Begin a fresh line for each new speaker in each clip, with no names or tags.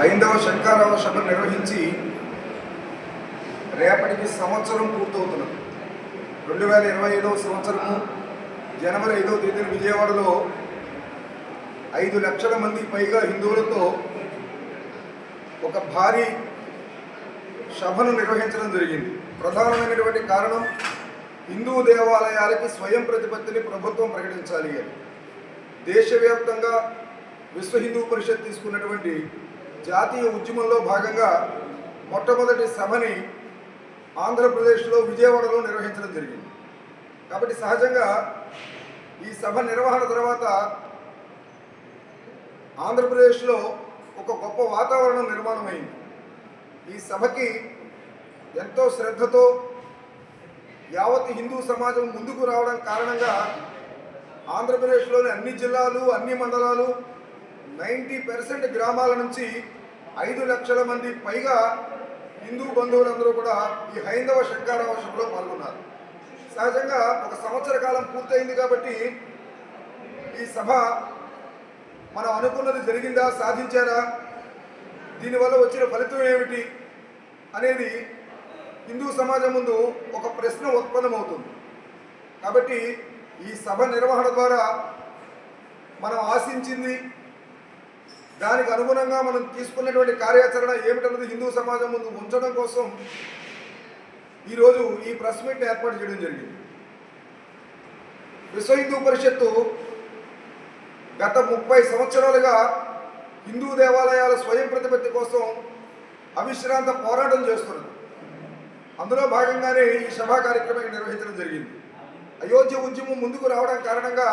హైందవ శంకారావ సభ నిర్వహించి రేపటికి సంవత్సరం పూర్తవుతున్నది. రెండు వేల ఇరవై ఐదవ సంవత్సరము జనవరి ఐదవ తేదీన విజయవాడలో ఐదు లక్షల మందికి పైగా హిందువులతో ఒక భారీ సభను నిర్వహించడం జరిగింది. ప్రధానమైనటువంటి కారణం హిందూ దేవాలయాలకి స్వయం ప్రతిపత్తిని ప్రభుత్వం ప్రకటించాలి అని. దేశవ్యాప్తంగా విశ్వ హిందూ పరిషత్ తీసుకున్నటువంటి జాతీయ ఉద్యమంలో భాగంగా మొట్టమొదటి సభని ఆంధ్రప్రదేశ్లో విజయవాడలో నిర్వహించడం జరిగింది. కాబట్టి సహజంగా ఈ సభ నిర్వహణ తర్వాత ఆంధ్రప్రదేశ్లో ఒక గొప్ప వాతావరణం నిర్మాణమైంది. ఈ సభకి ఎంతో శ్రద్ధతో యావత్ హిందూ సమాజం ముందుకు రావడం కారణంగా ఆంధ్రప్రదేశ్లోని అన్ని జిల్లాలు అన్ని మండలాలు నైంటీ పర్సెంట్ గ్రామాల నుంచి ఐదు లక్షల మంది పైగా హిందూ బంధువులందరూ కూడా ఈ హైందవ శంకారావ సభలో పాల్గొన్నారు. సహజంగా ఒక సంవత్సర కాలం పూర్తయింది కాబట్టి ఈ సభ మనం అనుకున్నది జరిగిందా సాధించారా దీనివల్ల వచ్చిన ఫలితం ఏమిటి అనేది హిందూ సమాజం ముందు ఒక ప్రశ్న ఉత్పన్నమవుతుంది. కాబట్టి ఈ సభ నిర్వహణ ద్వారా మనం ఆశించింది దానికి అనుగుణంగా మనం తీసుకున్నటువంటి కార్యాచరణ ఏమిటన్నది హిందూ సమాజం ముందు ఉంచడం కోసం ఈరోజు ఈ ప్రెస్ మీట్ ఏర్పాటు చేయడం జరిగింది. విశ్వ హిందూ పరిషత్తు గత ముప్పై సంవత్సరాలుగా హిందూ దేవాలయాల స్వయం ప్రతిపత్తి కోసం అవిశ్రాంత పోరాటం చేస్తున్నది అందులో భాగంగానే ఈ సభా కార్యక్రమం నిర్వహించడం జరిగింది. అయోధ్య ఉద్యమం ముందుకు రావడం కారణంగా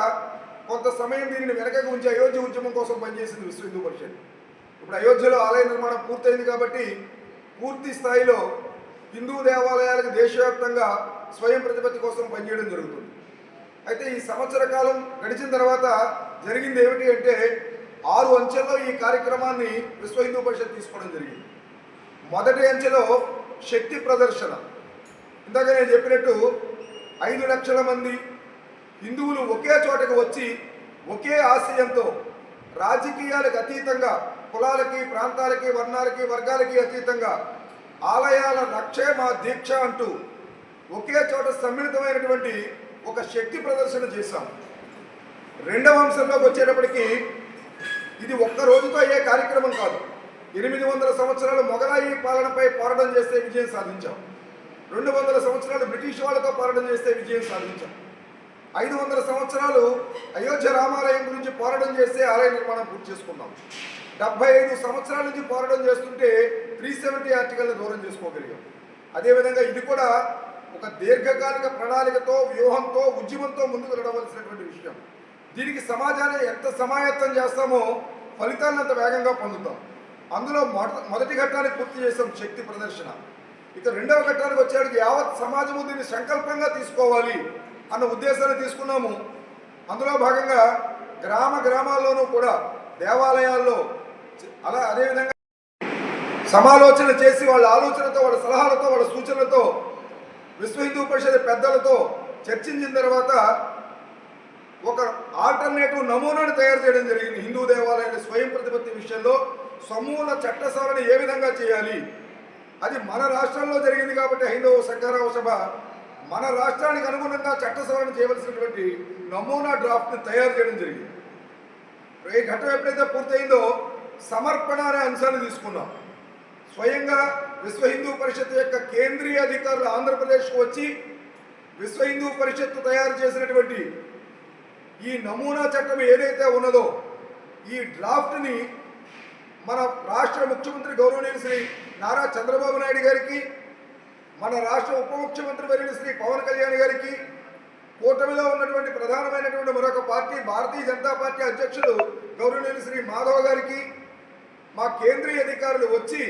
కొంత సమయం దీనిని వెనకకు ఉంచి అయోధ్య ఉద్యమం కోసం పనిచేసింది విశ్వ హిందూ పరిషత్. ఇప్పుడు అయోధ్యలో ఆలయ నిర్మాణం పూర్తయింది కాబట్టి పూర్తి స్థాయిలో హిందూ దేవాలయాలకు దేశవ్యాప్తంగా స్వయం ప్రతిపత్తి కోసం పనిచేయడం జరుగుతుంది. అయితే ఈ సంవత్సర కాలం గడిచిన తర్వాత జరిగింది ఏమిటి అంటే ఆరు అంచెల్లో ఈ కార్యక్రమాన్ని విశ్వ హిందూ పరిషత్ తీసుకోవడం జరిగింది. మొదటి అంచెలో శక్తి ప్రదర్శన. ఇందాక నేను చెప్పినట్టు ఐదు లక్షల మంది హిందువులు ఒకే చోటకు వచ్చి ఒకే ఆశయంతో రాజకీయాలకు అతీతంగా కులాలకి ప్రాంతాలకి వర్ణాలకి వర్గాలకి అతీతంగా ఆలయాల రక్షే మా దీక్ష అంటూ ఒకే చోట సమ్మిళితమైనటువంటి ఒక శక్తి ప్రదర్శన చేశాం. రెండవ అంశంలోకి వచ్చేటప్పటికి ఇది ఒక్క రోజుతో అయ్యే కార్యక్రమం కాదు. ఎనిమిది వందల సంవత్సరాలు మొగలాయి పాలనపై పోరాటం చేస్తే విజయం సాధించాం. రెండు వందల సంవత్సరాలు బ్రిటిష్ వాళ్ళతో పోరాటం చేస్తే విజయం సాధించాం. ఐదు వందల సంవత్సరాలు అయోధ్య రామాలయం గురించి పోరాటం చేస్తే ఆలయ నిర్మాణం పూర్తి చేసుకున్నాం డెబ్బై ఐదు సంవత్సరాల నుంచి పోరాటం చేస్తుంటే త్రీ సెవెంటీ ఆర్టికల్ని దూరం చేసుకోగలిగాం. అదేవిధంగా ఇది కూడా ఒక దీర్ఘకాలిక ప్రణాళికతో వ్యూహంతో ఉద్యమంతో ముందుకు నడవలసినటువంటి విషయం. దీనికి సమాజాన్ని ఎంత సమాయత్తం చేస్తామో ఫలితాలను అంత వేగంగా పొందుతాం. అందులో మొదటి మొదటి ఘట్టాన్ని పూర్తి చేసాం శక్తి ప్రదర్శన. ఇక రెండవ ఘట్టానికి వచ్చేటికి యావత్ సమాజము దీన్ని సంకల్పంగా తీసుకోవాలి. అన్న ఉద్దేశాన్ని తీసుకున్నాము. అందులో భాగంగా గ్రామ గ్రామాల్లోనూ కూడా దేవాలయాల్లో అలా అదేవిధంగా సమాలోచన చేసి వాళ్ళ ఆలోచనతో వాళ్ళ సలహాలతో వాళ్ళ సూచనలతో విశ్వ హిందూ పరిషత్ పెద్దలతో చర్చించిన తర్వాత ఒక ఆల్టర్నేటివ్ నమూనాను తయారు చేయడం జరిగింది. హిందూ దేవాలయాల స్వయం ప్రతిపత్తి విషయంలో సమూల చట్ట సవరణ ఏ విధంగా చేయాలి? అది మన రాష్ట్రంలో జరిగింది కాబట్టి హైందవ సంఘరావ సభ మన రాష్ట్రానికి అనుగుణంగా చట్ట సవరణ చేయవలసినటువంటి నమూనా డ్రాఫ్ట్ని తయారు చేయడం జరిగింది. ఈ ఘట్టం ఎప్పుడైతే పూర్తయిందో సమర్పణ అనే అంశాన్ని తీసుకున్నాం. స్వయంగా విశ్వ హిందూ పరిషత్ యొక్క కేంద్రీయ అధికారులు ఆంధ్రప్రదేశ్కు వచ్చి విశ్వ హిందూ పరిషత్తు తయారు చేసినటువంటి ఈ నమూనా చట్టం ఏదైతే ఉన్నదో ఈ డ్రాఫ్ట్ని మన రాష్ట్ర ముఖ్యమంత్రి గౌరవనీయులు శ్రీ నారా చంద్రబాబు నాయుడు గారికి మన రాష్ట్ర ఉప ముఖ్యమంత్రి వర్యులు శ్రీ పవన్ కళ్యాణ్ గారికి కూటమిలో ఉన్నటువంటి ప్రధానమైనటువంటి మరొక పార్టీ భారతీయ జనతా పార్టీ అధ్యక్షులు గౌరవనీయులు శ్రీ మాధవ గారికి మా కేంద్రీయ అధికారులు వచ్చి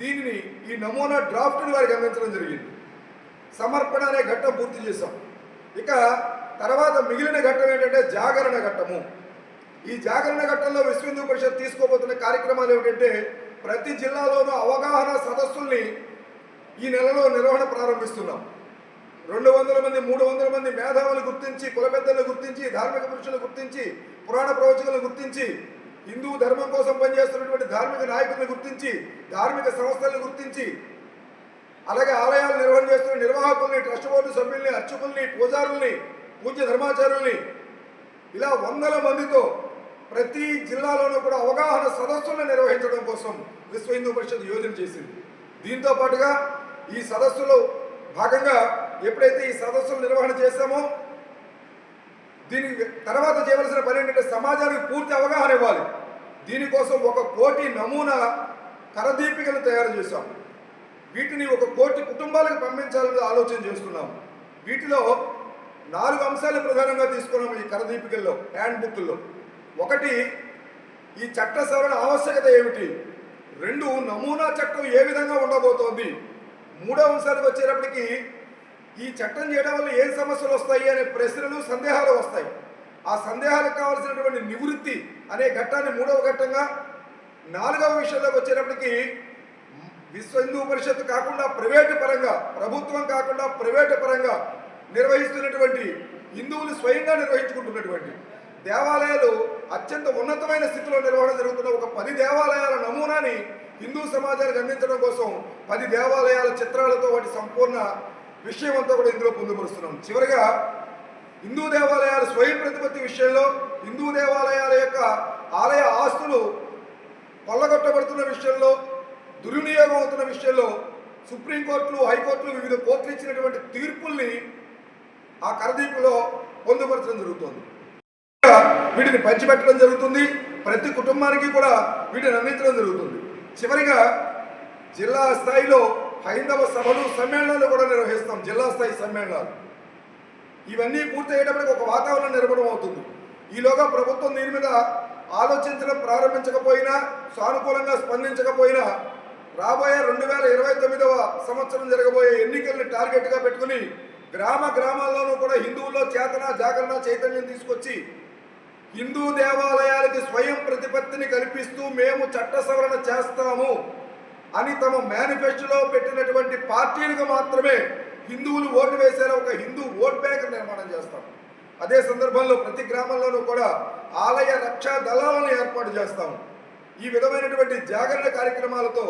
దీనిని ఈ నమూనా డ్రాఫ్ట్ని వారికి అందించడం జరిగింది. సమర్పణ అనే ఘట్టం పూర్తి చేశాం. ఇక తర్వాత మిగిలిన ఘట్టం ఏంటంటే జాగరణ ఘట్టము. ఈ జాగరణ ఘట్టంలో విశ్వ హిందూ పరిషత్ తీసుకోబోతున్న కార్యక్రమాలు ఏమిటంటే ప్రతి జిల్లాలోనూ అవగాహన సదస్సుల్ని ఈ నెలలో నిర్వహణ ప్రారంభిస్తున్నాం. రెండు వందల మంది మూడు వందల మంది మేధావులు గుర్తించి కుల పెద్దలను గుర్తించి ధార్మిక పురుషులను గుర్తించి పురాణ ప్రవచకులను గుర్తించి హిందూ ధర్మం కోసం పనిచేస్తున్నటువంటి ధార్మిక నాయకుల్ని గుర్తించి ధార్మిక సంస్థలను గుర్తించి అలాగే ఆలయాలు నిర్వహణ చేస్తున్న నిర్వాహకుల్ని ట్రస్ట్ బోర్డు సభ్యుల్ని అర్చకుల్ని పూజారుల్ని పూజ్య ధర్మాచారుల్ని ఇలా వందల మందితో ప్రతి జిల్లాలోనూ కూడా అవగాహన సదస్సులను నిర్వహించడం కోసం విశ్వ హిందూ పరిషత్ యోజన చేసింది. దీంతో పాటుగా ఈ సదస్సులో భాగంగా ఎప్పుడైతే ఈ సదస్సులు నిర్వహణ చేస్తామో దీని తర్వాత చేయవలసిన పని ఏంటంటే సమాజానికి పూర్తి అవగాహన ఇవ్వాలి. దీనికోసం ఒక కోటి నమూనా కరదీపికలు తయారు చేశాం. వీటిని ఒక కోటి కుటుంబాలకు పంపించాలని ఆలోచన చేస్తున్నాం. వీటిలో నాలుగు అంశాలు ప్రధానంగా తీసుకున్నాం ఈ కరదీపికల్లో హ్యాండ్ బుక్లో ఒకటి ఈ చట్ట సవరణ ఆవశ్యకత ఏమిటి? రెండు నమూనా చట్టం ఏ విధంగా ఉండబోతోంది? మూడో అంశానికి వచ్చేటప్పటికి ఈ చట్టం చేయడం వల్ల ఏం సమస్యలు వస్తాయి అనే ప్రశ్నలు సందేహాలు వస్తాయి. ఆ సందేహాలకు కావాల్సినటువంటి నివృత్తి అనే ఘట్టాన్ని మూడవ ఘట్టంగా నాలుగవ విషయంలోకి వచ్చేటప్పటికి విశ్వ హిందూ పరిషత్ కాకుండా ప్రైవేటు పరంగా ప్రభుత్వం కాకుండా ప్రైవేటు పరంగా నిర్వహిస్తున్నటువంటి హిందువులు స్వయంగా నిర్వహించుకుంటున్నటువంటి దేవాలయాలు అత్యంత ఉన్నతమైన స్థితిలో నిర్వహణ జరుగుతున్న ఒక పది దేవాలయాల నమూనాని హిందూ సమాజానికి అందించడం కోసం పది దేవాలయాల చిత్రాలతో వాటి సంపూర్ణ విషయం అంతా కూడా ఇందులో పొందుపరుస్తున్నాం. చివరిగా హిందూ దేవాలయాల స్వయం ప్రతిపత్తి విషయంలో హిందూ దేవాలయాల యొక్క ఆలయ ఆస్తులు కొల్లగొట్టబడుతున్న విషయంలో దుర్వినియోగం అవుతున్న విషయంలో సుప్రీంకోర్టులు హైకోర్టులు వివిధ కోర్టులు ఇచ్చినటువంటి తీర్పుల్ని ఆ కరదీపులో పొందుపరచడం జరుగుతుంది. వీటిని పంచిపెట్టడం జరుగుతుంది. ప్రతి కుటుంబానికి కూడా వీటిని అందించడం జరుగుతుంది. చివరిగా జిల్లా స్థాయిలో హైందవ సభలు సమ్మేళనాలు కూడా నిర్వహిస్తాం. జిల్లా స్థాయి సమ్మేళనాలు. ఇవన్నీ పూర్తయ్యేటప్పటికి ఒక వాతావరణం నిర్మాణం అవుతుంది. ఈలోగా ప్రభుత్వం దీని మీద ఆలోచించడం ప్రారంభించకపోయినా సానుకూలంగా స్పందించకపోయినా రాబోయే రెండు వేల ఇరవై తొమ్మిదవ సంవత్సరం జరగబోయే ఎన్నికల్ని టార్గెట్గా పెట్టుకుని గ్రామ గ్రామాల్లోనూ కూడా హిందువుల్లో చేతన జాగరణ చైతన్యం తీసుకొచ్చి హిందూ దేవాలయాలకి స్వయం ప్రతిపత్తిని కల్పిస్తూ మేము చట్ట సవరణ చేస్తాము అని తమ మేనిఫెస్టోలో పెట్టినటువంటి పార్టీలకు మాత్రమే హిందువులు ఓటు వేసేలా ఒక హిందూ ఓట్ బ్యాంక్ నిర్మాణం చేస్తాం. అదే సందర్భంలో ప్రతి గ్రామంలోనూ కూడా ఆలయ రక్షా దళాలను ఏర్పాటు చేస్తాము. ఈ విధమైనటువంటి జాగరణ కార్యక్రమాలతో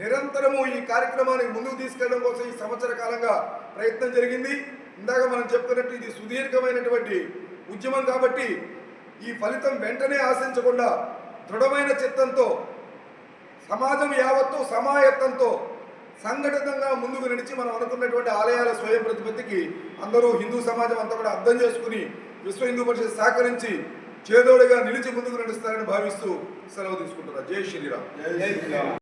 నిరంతరము ఈ కార్యక్రమాన్ని ముందుకు తీసుకెళ్ళడం కోసం ఈ సంవత్సర కాలంగా ప్రయత్నం జరిగింది. ఇందాక మనం చెప్పుకున్నట్టు ఇది సుదీర్ఘమైనటువంటి ఉద్యమం కాబట్టి ఈ ఫలితం వెంటనే ఆశించకుండా దృఢమైన చిత్తంతో సమాజం యావత్తు సమాయత్తంతో సంఘటితంగా ముందుకు నడిచి మనం అనుకున్నటువంటి ఆలయాల స్వయం ప్రతిపత్తికి అందరూ హిందూ సమాజం అంతా కూడా అర్థం చేసుకుని విశ్వ హిందూ పరిషత్ సహకరించి చేదోడుగా నిలిచి ముందుకు నడుస్తారని భావిస్తూ సెలవు తీసుకుంటున్నారు జై శ్రీరామ్.